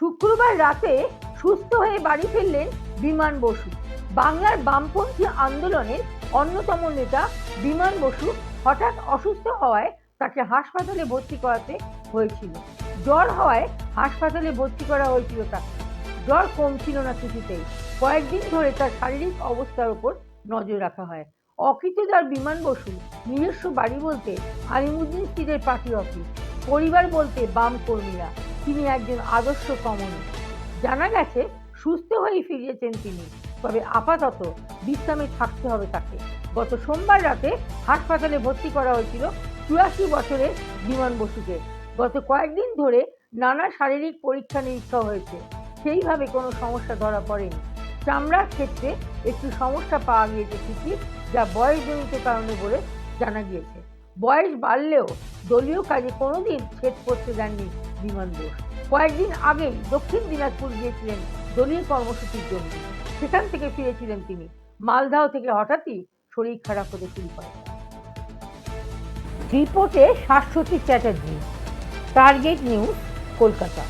শুক্রবার রাতে সুস্থ হয়ে বাড়ি ফিরলেন বিমান বসু। বাংলার বামপন্থী আন্দোলনের অন্যতম নেতা বিমান বসু হঠাৎ অসুস্থ হওয়ায় তাকে হাসপাতালে ভর্তি করাতে হয়েছিল। জ্বর হওয়ায় হাসপাতালে ভর্তি করা হয়েছিল তাকে। জ্বর কমছিল না কিছুতেই কয়েকদিন ধরে তার শারীরিক অবস্থার উপর নজর রাখা হয়। অকৃতদার বিমান বসু নিজস্ব বাড়ি বলতে আলিমুদ্দিন স্ট্রিটের পার্টি অফিস। পরিবার বলতে বাম কর্মীরা। তিনি একজন আদর্শ কমিউনিস্ট জানা গেছে, সুস্থ হয়ে ফিরিয়েছেন তিনি, তবে আপাতত বিশ্রামে থাকতে হবে তাকে। গত সোমবার রাতে হাসপাতালে ভর্তি করা হয়েছিল চুরাশি বছরের বিমান বসুকে। গত কয়েকদিন ধরে নানা শারীরিক পরীক্ষা নিরীক্ষা হয়েছে। সেইভাবে কোনো সমস্যা ধরা পড়েনি। চামড়ার ক্ষেত্রে একটি সমস্যা পাওয়া গিয়েছে ঠিকই, যা বয়সজনিত কারণে বলে জানা গিয়েছে। বয়স বাড়লেও দলীয় কাজে কোনোদিন ছেদ করতে দেননি বিমান বোস। কয়েকদিন আগেই দক্ষিণ দিনাজপুর গিয়েছিলেন দলীয় কর্মসূচির জন্য। সেখান থেকে ফিরেছিলেন তিনি। মালদাহ থেকে হঠাৎই শরীর খারাপ হতে শুরু করে। রিপোর্টে Shashwati Chatterjee. Target news, Kolkata.